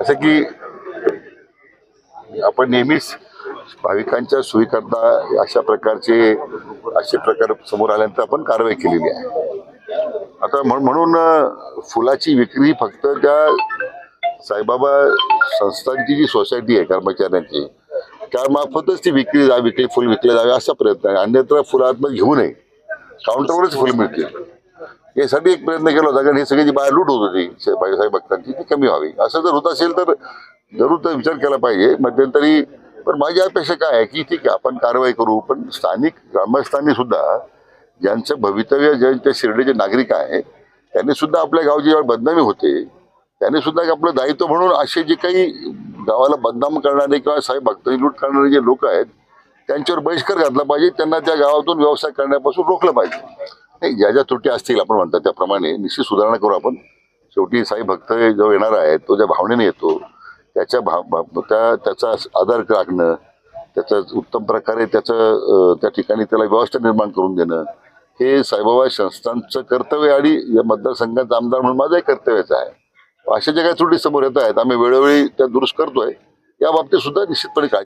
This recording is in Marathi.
असं की आपण नेहमीच भाविकांच्या सोयीकरता अशा प्रकारचे असे प्रकार समोर आल्यानंतर आपण कारवाई केलेली आहे. आता म्हणून म्हणून फुलाची विक्री फक्त त्या साईबाबा संस्थांची जी सोसायटी आहे कर्मचाऱ्यांची त्यामार्फतच ती विक्री जा विकली फुल विकले जावे असा प्रयत्न आहे. अन्यत्र फुलात्मक घेऊ नये. काउंटरवरच फुल मिळतील. यासाठी एक प्रयत्न केला होता कारण हे सगळी जी बाहेर लूट होत होती बाळासाहेब भक्तांची ती कमी व्हावी. असं जर होत असेल तर जरूर तर विचार केला पाहिजे. मध्यंतरी पण माझी अपेक्षा काय आहे की ठीक आहे आपण कारवाई करू पण स्थानिक ग्रामस्थांनी सुद्धा ज्यांचं भवितव्य ज्यांच्या शिर्डीचे नागरिक आहे त्यांनी सुद्धा आपल्या गावची जेव्हा बदनामी होते त्यांनी सुद्धा एक आपलं दायित्व म्हणून असे जे काही गावाला बदनाम करणारे किंवा साहेब भक्तांची लूट करणारे जे लोक आहेत त्यांच्यावर बहिष्कार घातला पाहिजे त्यांना त्या गावातून व्यवसाय करण्यापासून रोखलं पाहिजे. नाही ज्या ज्या त्रुटी असतील आपण म्हणतात त्याप्रमाणे निश्चित सुधारणा करू आपण. शेवटी साई भक्त जो येणार आहे तो ज्या भावनेने येतो त्याच्या भाव त्या त्याचा आधार राखणं त्याचं उत्तम प्रकारे त्याचं त्या ठिकाणी त्याला व्यवस्था निर्माण करून देणं हे साईबाबा संस्थांचं कर्तव्य आणि या मतदारसंघाचा आमदार म्हणून माझंही कर्तव्यच आहे. अशा ज्या काही त्रुटी समोर येत आहेत आम्ही वेळोवेळी त्या दुरुस्त करतोय. या बाबतीत सुद्धा निश्चितपणे काय